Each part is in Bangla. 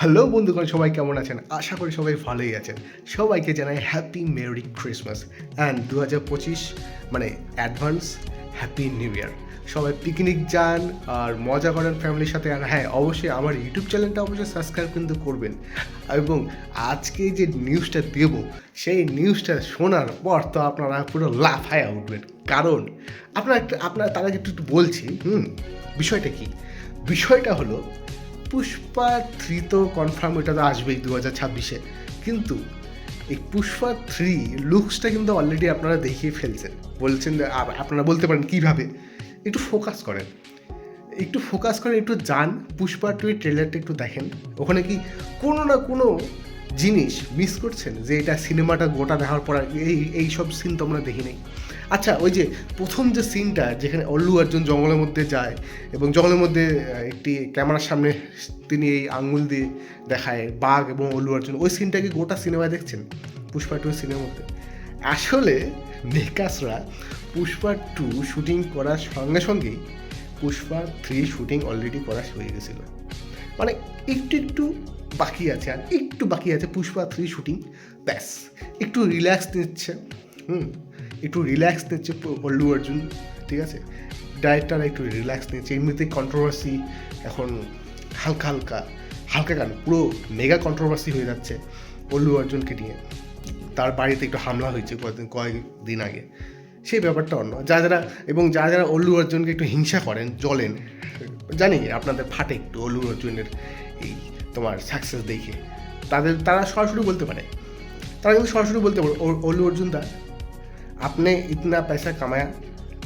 হ্যালো বন্ধুগণ, সবাই কেমন আছেন? আশা করি সবাই ভালোই আছেন। সবাইকে জানাই হ্যাপি মেরি ক্রিসমাস অ্যান্ড দু হাজার পঁচিশ মানে অ্যাডভান্স হ্যাপি নিউ ইয়ার সবাই পিকনিক যান আর মজা করেন ফ্যামিলির সাথে। আর হ্যাঁ অবশ্যই আমার ইউটিউব চ্যানেলটা অবশ্যই সাবস্ক্রাইব কিন্তু করবেন। এবং আজকে যে নিউজটা দেব, সেই নিউজটা শোনার পর তো আপনারা পুরো লাফায় উঠবেন। কারণ আপনার আপনার, তার আগে একটু বলছি, হুম, বিষয়টা কি? বিষয়টা হলো পুষ্পা থ্রি তো কনফার্ম এটা তো আসবেই দু হাজার ছাব্বিশে। কিন্তু এই পুষ্পা থ্রি লুকসটা কিন্তু অলরেডি আপনারা দেখিয়ে ফেলছেন। বলছেন আপনারা বলতে পারেন কীভাবে? একটু ফোকাস করেন। একটু ফোকাস করেন, একটু যান। পুষ্পা টু ট্রেলারটা একটু দেখেন। ওখানে কি কোনো না কোনো জিনিস মিস করছেন যে এটা সিনেমাটা গোটা দেখার পর এই এই সব সিন তো আমরা দেখি নেই আচ্ছা ওই যে প্রথম যে সিনটা যেখানে অল্লু অর্জুন জঙ্গলের মধ্যে যায় এবং জঙ্গলের মধ্যে একটি ক্যামেরার সামনে তিনি এই আঙ্গুল দিয়ে দেখায় বাঘ এবং অল্লু অর্জুন, ওই সিনটাকে গোটা সিনেমায় দেখছেন? পুষ্পা টু সিনেমার মধ্যে। আসলে মেকাসরা পুষ্পা টু শুটিং করার সঙ্গে সঙ্গেই পুষ্পা থ্রি শুটিং অলরেডি করা হয়ে গেছিল। মানে একটু একটু বাকি আছে আর একটু বাকি আছে পুষ্পা থ্রি শুটিং ব্যাস। একটু রিল্যাক্স নিচ্ছে, হুম, একটু রিল্যাক্স নিচ্ছে প- অল্লু অর্জুন, ঠিক আছে? ডাইরেক্টর একটু রিল্যাক্স নিচ্ছে, এমনিতে কন্ট্রোভার্সি এখন হালকা হালকা হালকা কেন? পুরো মেগা কন্ট্রোভার্সি হয়ে যাচ্ছে অল্লু অর্জুনকে নিয়ে। তার বাড়িতে একটু হামলা হয়েছে কয়েকদিন কয়েকদিন আগে। সেই ব্যাপারটা অন্য যারা যারা এবং যারা যারা অল্লু অর্জুনকে একটু হিংসা করেন জ্বলেন জানি আপনাদের ফাটে একটু অল্লু অর্জুনের এই তোমার সাকসেস দেখে তাদের তারা সরাসরি বলতে পারে তারা কিন্তু সরাসরি বলতে পারে "ओ- অল্লু अर्जुन दा आपने इतना पैसा कमाया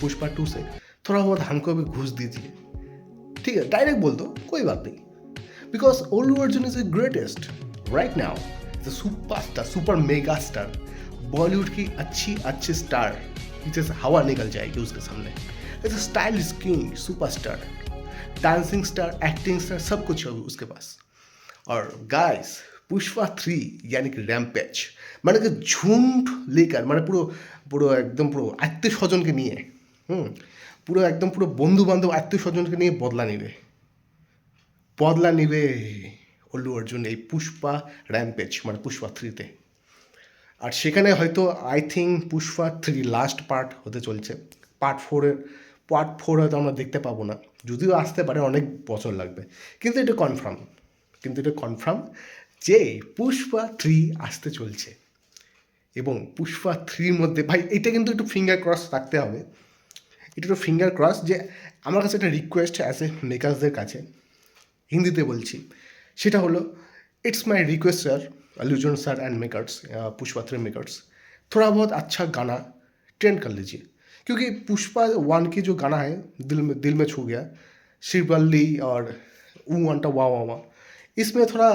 पुष्पा टू से थोड़ा बहुत हमको भी घूस दीजिए ठीक है डायरेक्ट बोल दो कोई बात नहीं because Allu Arjun is the greatest right now the super star super mega star Bollywood की अच्छी अच्छी स्टार जैसे हवा निकल जाएगी उसके सामने is style is king super star dancing star acting star सब कुछ है उसके पास और गाइस पुष्पा थ्री यानी कि रैम्पेज মানে কি ঝুন্ড লেকার মানে পুরো পুরো একদম পুরো আত্মীয় স্বজনকে নিয়ে হুম পুরো একদম পুরো বন্ধু বান্ধব আত্মীয় স্বজনকে নিয়ে বদলা নেবে বদলা নেবে অল্লু অর্জুন এই পুষ্পা র্যাম্পেজ মানে পুষ্পা থ্রিতে আর সেখানে হয়তো I think Pushpa three last part হতে চলছে। পার্ট ফোরের পার্ট ফোর হয়তো আমরা দেখতে পাবো না। যদিও আসতে পারে, অনেক বছর লাগবে। কিন্তু এটা কনফার্ম কিন্তু এটা কনফার্ম যে পুষ্পা থ্রি আসতে চলছে। এবং পুষ্পা থ্রির মধ্যে, ভাই, এটা কিন্তু একটু ফিঙ্গার ক্রস রাখতে হবে। এটা একটু ফিঙ্গার ক্রস যে আমার কাছে একটা রিকোয়েস্ট অ্যাজ এ মেকার্সদের কাছে, হিন্দিতে বলছি। সেটা হলো it's my request sir अल्लूजन sir and makers Pushpa three makers थोड़ा बहुत अच्छा गाना ट्रेंड कर लीजिए। क्योंकि पुष्पा वन की जो गाना है, दिल में दिल में छू गया श्रीवल्ली और ऊ वंटा वाह वाह इसमें थोड़ा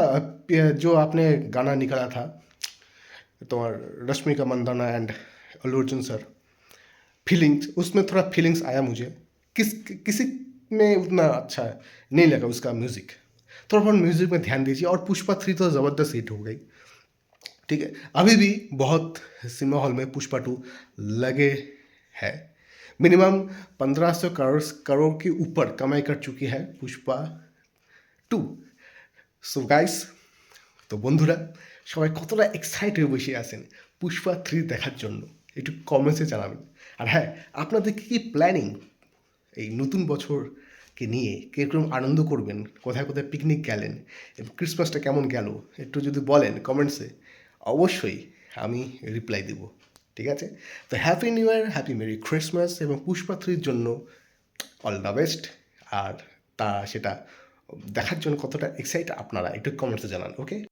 जो आपने गाना निकाला था तुम्हार Rashmika Mandanna and Allu Arjun sir feelings उसमें थोड़ा फीलिंग्स आया मुझे। किस, किसी में उतना अच्छा नहीं लगा उसका म्यूज़िक थोड़ा बहुत म्यूज़िक में ध्यान दीजिए और पुष्पा थ्री तो ज़बरदस्त हिट हो गई ठीक है अभी भी बहुत सिनेमा हॉल में पुष्पा टू लगे है मिनिमम पंद्रह सौ करोड़ करोड़ के ऊपर कमाई कर चुकी है पुष्पा টু সো গাইস তো বন্ধুরা সবাই কতটা এক্সাইট হয়ে বসে আছেন পুষ্পা থ্রি দেখার জন্য একটু কমেন্টসে জানাবেন আর হ্যাঁ আপনাদের কী কী প্ল্যানিং এই নতুন বছরকে নিয়ে, কীরকম আনন্দ করবেন, কোথায় কোথায় পিকনিক গেলেন, এবং ক্রিসমাসটা কেমন গেল, একটু যদি বলেন কমেন্টসে অবশ্যই আমি রিপ্লাই দেব, ঠিক আছে? তো happy new year happy merry Christmas এবং পুষ্পাত্রীর জন্য অল দ্য বেস্ট আর তা সেটা দেখার জন্য কতটা এক্সাইট আপনারা, একটু কমেন্টসে জানান ওকে